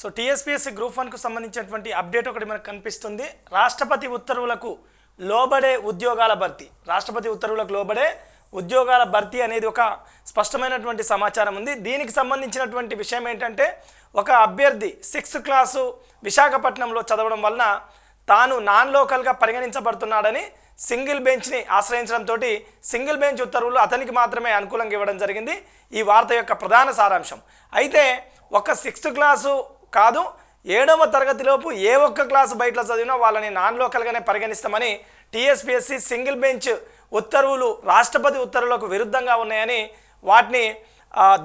So TSPSC group వన్కు సంబంధించినటువంటి update ఒకటి మనకు కనిపిస్తుంది. రాష్ట్రపతి ఉత్తర్వులకు లోబడే ఉద్యోగాల భర్తీ. రాష్ట్రపతి ఉత్తర్వులకు లోబడే ఉద్యోగాల భర్తీ అనేది ఒక స్పష్టమైనటువంటి సమాచారం ఉంది. దీనికి సంబంధించినటువంటి విషయం ఏంటంటే ఒక అభ్యర్థి సిక్స్త్ క్లాసు విశాఖపట్నంలో చదవడం వలన తాను నాన్ లోకల్గా పరిగణించబడుతున్నాడని సింగిల్ బెంచ్ని ఆశ్రయించడంతో సింగిల్ బెంచ్ ఉత్తర్వులు అతనికి మాత్రమే అనుకూలంగా ఇవ్వడం జరిగింది. ఈ వార్త యొక్క ప్రధాన సారాంశం. అయితే ఒక సిక్స్త్ క్లాసు కాదు ఏడవ తరగతిలోపు ఏ ఒక్క క్లాసు బయటలో చదివినా వాళ్ళని నాన్ లోకల్గానే పరిగణిస్తామని టీఎస్పీఎస్సీ సింగిల్ బెంచ్ ఉత్తర్వులు రాష్ట్రపతి ఉత్తర్వులకు విరుద్ధంగా ఉన్నాయని వాటిని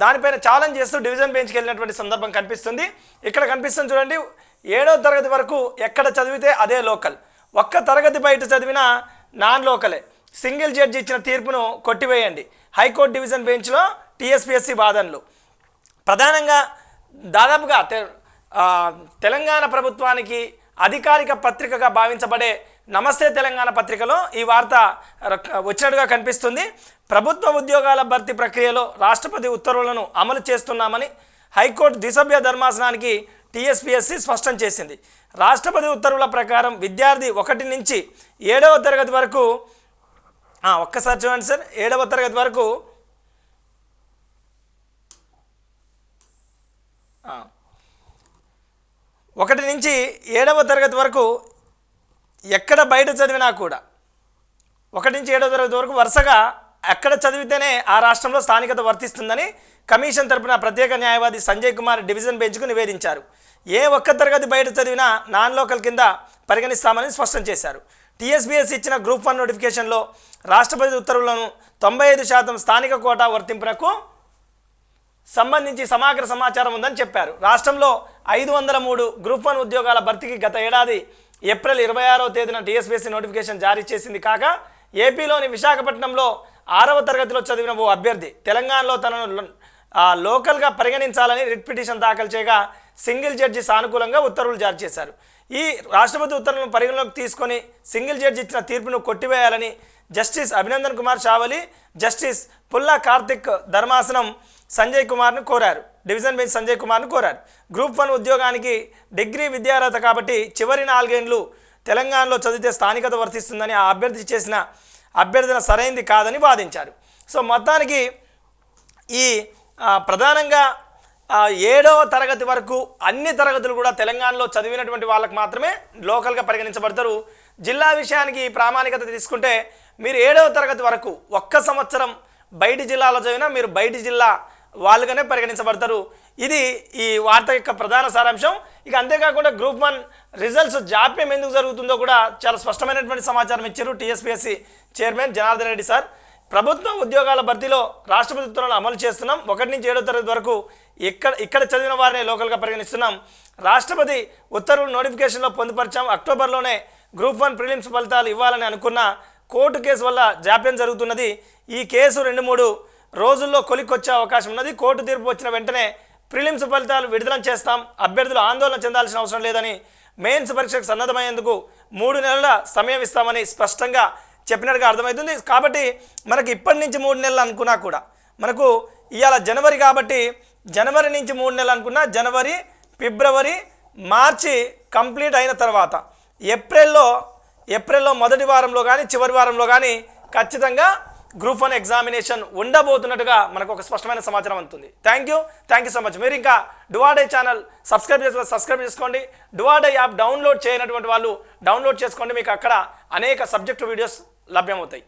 దానిపైన ఛాలెంజ్ చేస్తూ డివిజన్ బెంచ్కి వెళ్ళినటువంటి సందర్భం కనిపిస్తుంది. ఇక్కడ కనిపిస్తుంది చూడండి ఏడవ తరగతి వరకు ఎక్కడ చదివితే అదే లోకల్. ఒక్క తరగతి బయట చదివినా నాన్ లోకలే. సింగిల్ జడ్జి ఇచ్చిన తీర్పును కొట్టివేయండి. హైకోర్టు డివిజన్ బెంచ్లో టీఎస్పీఎస్సీ వాదనలు. ప్రధానంగా దాదాపుగా తెలంగాణ ప్రభుత్వానికి అధికారిక పత్రికగా భావించబడే నమస్తే తెలంగాణ పత్రికలో ఈ వార్త వచ్చినట్టుగా కనిపిస్తుంది. ప్రభుత్వ ఉద్యోగాల భర్తీ ప్రక్రియలో రాష్ట్రపతి ఉత్తర్వులను అమలు చేస్తున్నామని హైకోర్టు ద్విసభ్య ధర్మాసనానికి టీఎస్పీఎస్సీ స్పష్టం చేసింది. రాష్ట్రపతి ఉత్తర్వుల ప్రకారం విద్యార్థి ఒకటి నుంచి ఏడవ తరగతి వరకు ఒక్కసారి చూడండి సార్ ఏడవ తరగతి వరకు ఒకటి నుంచి ఏడవ తరగతి వరకు ఎక్కడ బయట చదివినా కూడా ఒకటి నుంచి ఏడవ తరగతి వరకు వరుసగా ఎక్కడ చదివితేనే ఆ రాష్ట్రంలో స్థానికత వర్తిస్తుందని కమిషన్ తరపున ప్రత్యేక న్యాయవాది సంజయ్ కుమార్ డివిజన్ బెంచ్కు నివేదించారు. ఏ ఒక్క తరగతి బయట చదివినా నాన్ లోకల్ కింద పరిగణిస్తామని స్పష్టం చేశారు. టీఎస్బీఎస్ ఇచ్చిన గ్రూప్ వన్ నోటిఫికేషన్లో రాష్ట్రపతి ఉత్తర్వులను తొంభై ఐదు శాతం స్థానిక కోటా వర్తింపునకు సంబంధించి సమగ్ర సమాచారం ఉందని చెప్పారు. రాష్ట్రంలో ఐదు వందల మూడు గ్రూప్ వన్ ఉద్యోగాల భర్తీకి గత ఏడాది ఏప్రిల్ ఇరవై ఆరో తేదీన టీఎస్పీఎస్సీ నోటిఫికేషన్ జారీ చేసింది. కాక ఏపీలోని విశాఖపట్నంలో ఆరవ తరగతిలో చదివిన ఓ అభ్యర్థి తెలంగాణలో తనను లోకల్గా పరిగణించాలని రిట్ పిటిషన్ దాఖలు చేయగా సింగిల్ జడ్జి సానుకూలంగా ఉత్తర్వులు జారీ చేశారు. ఈ రాష్ట్రపతి ఉత్తర్వులను పరిగణలోకి తీసుకొని సింగిల్ జడ్జి ఇచ్చిన తీర్పును కొట్టివేయాలని జస్టిస్ అభినందన్ కుమార్ చావలి జస్టిస్ పుల్లా కార్తిక్ ధర్మాసనం సంజయ్ కుమార్ను కోరారు. డివిజన్ బెంచ్ సంజయ్ కుమార్ను కోరారు. గ్రూప్ వన్ ఉద్యోగానికి డిగ్రీ విద్యార్హత కాబట్టి చివరి నాలుగేండ్లు తెలంగాణలో చదివితే స్థానికత వర్తిస్తుందని ఆ అభ్యర్థి చేసిన అభ్యర్థన సరైంది కాదని వాదించారు. సో మొత్తానికి ఈ ప్రధానంగా ఏడవ తరగతి వరకు అన్ని తరగతులు కూడా తెలంగాణలో చదివినటువంటి వాళ్ళకు మాత్రమే లోకల్గా పరిగణించబడతారు. జిల్లా విషయానికి ప్రామాణికత తీసుకుంటే మీరు ఏడవ తరగతి వరకు ఒక్క సంవత్సరం బయటి జిల్లాలో చదివినా మీరు బయటి జిల్లా వాళ్ళుగానే పరిగణించబడతారు. ఇది ఈ వార్త యొక్క ప్రధాన సారాంశం. ఇక అంతేకాకుండా గ్రూప్ వన్ రిజల్ట్స్ జాప్యం ఎందుకు జరుగుతుందో కూడా చాలా స్పష్టమైనటువంటి సమాచారం ఇచ్చారు TSPSC chairman Janardhan Reddy sir. ప్రభుత్వ ఉద్యోగాల భర్తీలో రాష్ట్రపతి ఉత్తర్వులను అమలు చేస్తున్నాం. ఒకటి నుంచి ఏడో తరగతి వరకు ఇక్కడ ఇక్కడ చదివిన వారినే లోకల్గా పరిగణిస్తున్నాం. రాష్ట్రపతి ఉత్తర్వులు నోటిఫికేషన్లో పొందుపరిచాం. అక్టోబర్లోనే గ్రూప్ వన్ ప్రిలిమ్స్ ఫలితాలు ఇవ్వాలని అనుకున్న కోర్టు కేసు వల్ల జాప్యం జరుగుతున్నది. ఈ కేసు రెండు మూడు రోజుల్లో కొలిక్కొచ్చే అవకాశం ఉన్నది. కోర్టు తీర్పు వచ్చిన వెంటనే ప్రిలిమ్స్ ఫలితాలు విడుదల చేస్తాం. అభ్యర్థులు ఆందోళన చెందాల్సిన అవసరం లేదని మెయిన్స్ పరీక్షకు సన్నద్ధమయ్యేందుకు మూడు నెలల సమయం ఇస్తామని స్పష్టంగా చెప్పినట్టుగా అర్థమవుతుంది. కాబట్టి మనకి ఇప్పటి నుంచి మూడు నెలలు అనుకున్నా కూడా మనకు ఇవాళ జనవరి కాబట్టి జనవరి నుంచి మూడు నెలలు అనుకున్నా జనవరి ఫిబ్రవరి మార్చి కంప్లీట్ అయిన తర్వాత ఏప్రిల్లో ఏప్రిల్లో మొదటి వారంలో కానీ చివరి వారంలో కానీ ఖచ్చితంగా గ్రూప్ వన్ ఎగ్జామినేషన్ ఉండబోతున్నట్టుగా మనకు ఒక స్పష్టమైన సమాచారం అందుతుంది. Thank you thank you so much మీరు ఇంకా డువాడే ఛానల్ సబ్స్క్రైబ్ చేసుకో సబ్స్క్రైబ్ చేసుకోండి. డువాడే యాప్ డౌన్లోడ్ చేయనటువంటి వాళ్ళు డౌన్లోడ్ చేసుకోండి. మీకు అక్కడ అనేక సబ్జెక్టు వీడియోస్ లభ్యమవుతాయి.